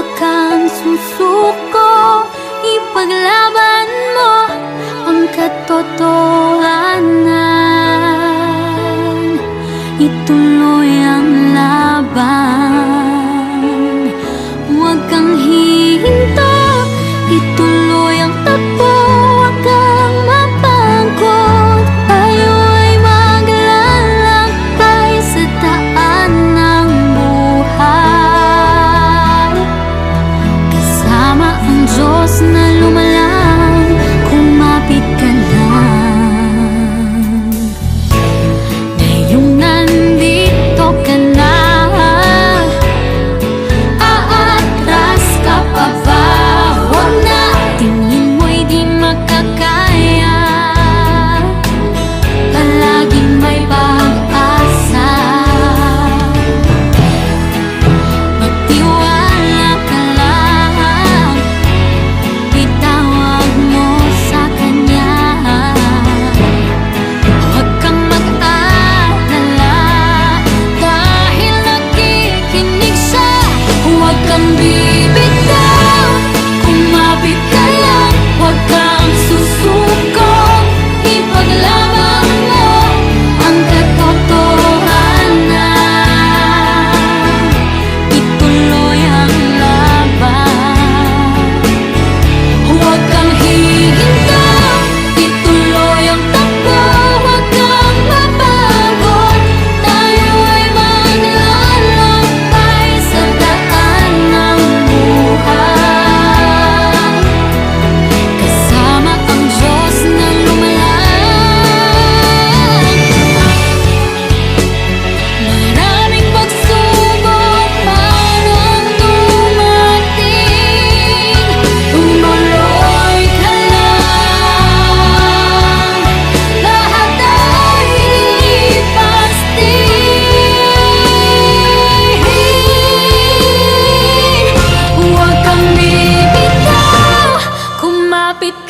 Huwag susuko Ipaglaban mo Ang katotohanan. Ituloy ang laban.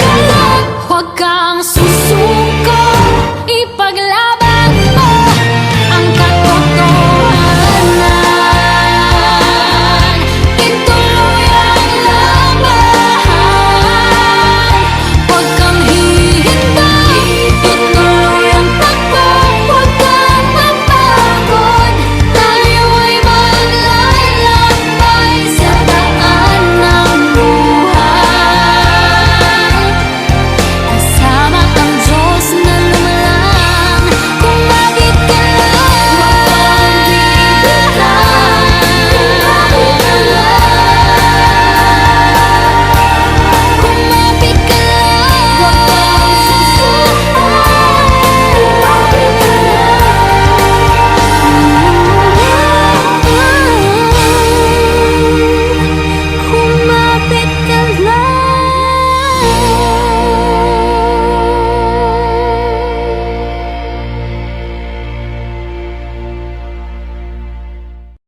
Kaya huwag kang susuko Ipaglaban